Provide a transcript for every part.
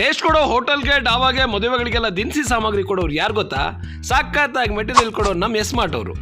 Taste ಕೊಡೋ ಹೋಟೆಲ್ಗೆ ಡಾವಾಗೆ ಮದುವೆಗಳಿಗೆಲ್ಲ ದಿನಸಿ ಸಾಮಗ್ರಿ ಕೊಡೋರು ಯಾರು ಗೊತ್ತಾ? ಸಾಕಾಗಿ ಮೆಟೀರಿಯಲ್ ಕೊಡೋ ನಮ್ಮ ಎಸ್ಮಾರ್ಟ್ ಅವರು.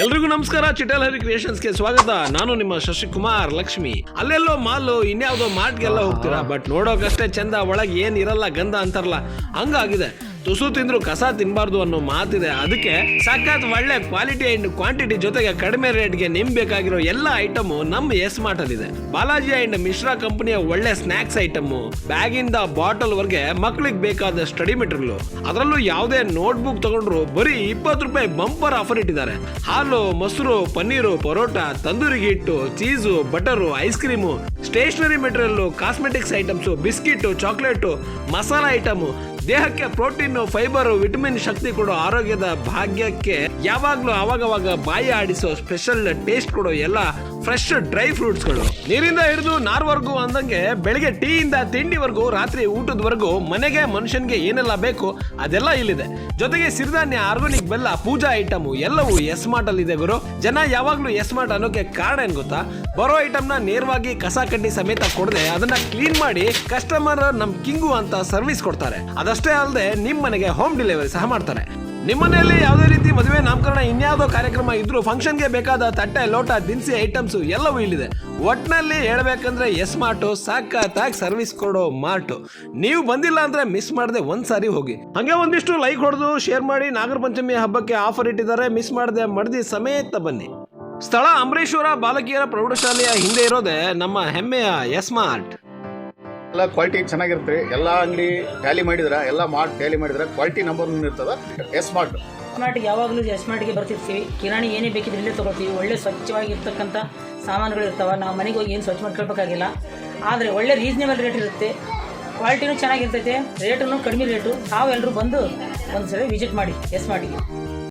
ಎಲ್ರಿಗೂ ನಮಸ್ಕಾರ, ಚಿಟಲ್ ಹರಿ ಕ್ರಿಯೇಷನ್ಸ್ಗೆ ಸ್ವಾಗತ. ನಾನು ನಿಮ್ಮ ಶಶಿಕುಮಾರ್ ಲಕ್ಷ್ಮಿ. ಅಲ್ಲೆಲ್ಲೋ ಮಾಲು, ಇನ್ಯಾವುದೋ ಮಾರ್ಟ್ಗೆಲ್ಲ ಹೋಗ್ತೀರಾ, ಬಟ್ ನೋಡೋಕಷ್ಟೇ ಚಂದ, ಒಳಗೆ ಏನಿರಲ್ಲ ಗಂಧ ಅಂತಾರಲ್ಲ, ಹಂಗಾಗಿದೆ. ತುಸು ತಿಂದ್ರು ಕಸ ತಿನ್ಬಾರ್ದು ಅನ್ನೋ ಮಾತಿದೆ. ಅದಕ್ಕೆ ಸಖತ್ ಒಳ್ಳೆ ಕ್ವಾಲಿಟಿ ಅಂಡ್ ಕ್ವಾಂಟಿಟಿ ಜೊತೆಗೆ ಕಡಿಮೆ ರೇಟ್ಗೆ ನಿಮ್ ಬೇಕಾಗಿರೋ ಎಲ್ಲ ಐಟಮ್ ನಮ್ಮ ಎಸ್ ಮಾರ್ಟ್ ಇದೆ ಬಾಲಾಜಿ ಅಂಡ್ ಮಿಶ್ರಾ ಕಂಪನಿಯ ಒಳ್ಳೆ ಸ್ನಾಕ್ಸ್ ಐಟಮ್ ಬ್ಯಾಗ್ ಇಂದ ಬಾಟಲ್ ವರೆಗೆ ಮಕ್ಳಿಗೆ ಬೇಕಾದ ಸ್ಟಡಿ ಮೆಟೀರಿಯಲ್ ಅದರಲ್ಲೂ ಯಾವುದೇ ನೋಟ್ಬುಕ್ ತಗೊಂಡ್ರು ಬರೀ ಇಪ್ಪತ್ತು ರೂಪಾಯಿ ಬಂಪರ್ ಆಫರ್ ಇಟ್ಟಿದ್ದಾರೆ. ಹಾಲು, ಮೊಸರು, ಪನ್ನೀರು, ಪರೋಟ, ತಂದೂರಿ ಹಿಟ್ಟು cheese butter ice cream stationery material cosmetics items biscuit chocolate masala item ದೇಹಕ್ಕೆ ಪ್ರೋಟೀನ್ ಫೈಬರ್ ವಿಟಮಿನ್ ಶಕ್ತಿ ಕೊಡೋ ಆರೋಗ್ಯದ ಭಾಗ್ಯಕ್ಕೆ ಯಾವಾಗ್ಲೂ ಅವಾಗವಾಗ ಬಾಯಿ ಆಡಿಸೋ ಸ್ಪೆಷಲ್ ಟೇಸ್ಟ್ ಕೊಡೋ ಎಲ್ಲ ಫ್ರೆಶ್ ಡ್ರೈ ಫ್ರೂಟ್ಸ್ಗಳು ನೀರಿಂದ ಹಿಡಿದು ನಾರ್ವರೆಗೂ ಅಂದಂಗೆ ಬೆಳಿಗ್ಗೆ ಟೀಯಿಂದ ತಿಂಡಿವರೆಗೂ, ರಾತ್ರಿ ಊಟದವರೆಗೂ ಮನೆಗೆ ಮನುಷ್ಯನಿಗೆ ಏನೆಲ್ಲ ಬೇಕು ಅದೆಲ್ಲ ಇಲ್ಲಿದೆ. ಜೊತೆಗೆ ಸಿರಿಧಾನ್ಯ, ಆರ್ಗಾನಿಕ್ ಬೆಲ್ಲ, ಪೂಜಾ ಐಟಮ್ ಎಲ್ಲವೂ ಎಸ್ ಮಾರ್ಟ್ ಅಲ್ಲಿ ಇದೆ ಗುರು. ಜನ ಯಾವಾಗಲೂ ಎಸ್ ಮಾರ್ಟ್ ಅನ್ನೋಕೆ ಕಾರಣ ಏನ್ ಗೊತ್ತಾ? ಬರೋ ಐಟಮ್ನ ನೇರವಾಗಿ ಕಸ ಕಡ್ಡಿ ಸಮೇತ ಕೊಡದೆ ಅದನ್ನ ಕ್ಲೀನ್ ಮಾಡಿ ಕಸ್ಟಮರ್ ನಮ್ ಕಿಂಗು ಅಂತ ಸರ್ವಿಸ್ ಕೊಡ್ತಾರೆ. ಅದಷ್ಟೇ ಅಲ್ಲದೆ ನಿಮ್ ಮನೆಗೆ ಹೋಮ್ ಡೆಲಿವರಿ ಸಹ ಮಾಡ್ತಾರೆ. ನಿಮ್ಮನೆಯಲ್ಲಿ ಯಾವುದೇ ರೀತಿ ಮದುವೆ, ನಾಮಕರಣ, ಇನ್ಯಾವುದೋ ಕಾರ್ಯಕ್ರಮ ಇದ್ರೂ ಫಂಕ್ಷನ್ಗೆ ಬೇಕಾದ ತಟ್ಟೆ, ಲೋಟ, ದಿನಸಿ ಐಟಮ್ಸ್ ಎಲ್ಲವೂ ಇಲ್ಲಿದೆ. ಒಟ್ನಲ್ಲಿ ಹೇಳಬೇಕಂದ್ರೆ ಎಸ್ ಮಾರ್ಟು ಸಾಕಾಗಿ ಸರ್ವಿಸ್ ಕೊಡೋ ಮಾರ್ಟು ನೀವು ಬಂದಿಲ್ಲ ಅಂದ್ರೆ ಮಿಸ್ ಮಾಡದೆ ಒಂದ್ಸಾರಿ ಹೋಗಿ. ಹಂಗೆ ಒಂದಿಷ್ಟು ಲೈಕ್ ಹೊಡೆದು ಶೇರ್ ಮಾಡಿ ನಾಗರ ಪಂಚಮಿ ಹಬ್ಬಕ್ಕೆ ಆಫರ್ ಇಟ್ಟಿದ್ದಾರೆ ಮಿಸ್ ಮಾಡದೆ ಮಡದಿ ಸಮೇತ ಬನ್ನಿ. ಸ್ಥಳ ಅಂಬರೀಶ್ವರ ಬಾಲಕಿಯರ ಪ್ರೌಢಶಾಲೆಯ ಹಿಂದೆ ಇರೋದೇ ನಮ್ಮ ಹೆಮ್ಮೆಯ ಎಸ್ ಮಾರ್ಟ್ ಎಲ್ಲ ಕ್ವಾಲಿಟಿ ಚೆನ್ನಾಗಿರುತ್ತೆ. ಎಲ್ಲ ಅಂಗಡಿ ಟ್ಯಾಲಿ ಮಾಡಿದ್ರೆ, ಎಲ್ಲ ಮಾರ್ಟ್ ಟ್ಯಾಲಿ ಮಾಡಿದ್ರೆ ಕ್ವಾಲಿಟಿ ನಂಬರ್ ಇರ್ತದೆ. ಎಸ್ ಮಾರ್ಟ್ ಮಾರ್ಟ್ ಯಾವಾಗಲೂ ಎಸ್ ಮಾರ್ಟ್ಗೆ ಬರ್ತಿರ್ತೀವಿ. ಕಿರಾಣಿ ಏನೇ ಬೇಕಿದ್ರೆ ಇಲ್ಲೇ ತೊಗೊಳ್ತೀವಿ. ಒಳ್ಳೆ ಸ್ವಚ್ಛವಾಗಿರ್ತಕ್ಕಂಥ ಸಾಮಾನುಗಳು ಇರ್ತಾವೆ. ನಾವು ಮನೆಗೆ ಹೋಗಿ ಏನು ಸ್ವಚ್ಛ ಮಾಡ್ಕೊಳ್ಬೇಕಾಗಿಲ್ಲ. ಆದರೆ ಒಳ್ಳೆ ರೀಸನೇಬಲ್ ರೇಟ್ ಇರುತ್ತೆ. ಕ್ವಾಲಿಟಿನೂ ಚೆನ್ನಾಗಿರ್ತೈತೆ. ರೇಟೂ ಕಡಿಮೆ ರೇಟು ನಾವೆಲ್ಲರೂ ಬಂದು ಒಂದು ಸಲ ವಿಸಿಟ್ ಮಾಡಿ ಎಸ್ ಮಾರ್ಟಿಗೆ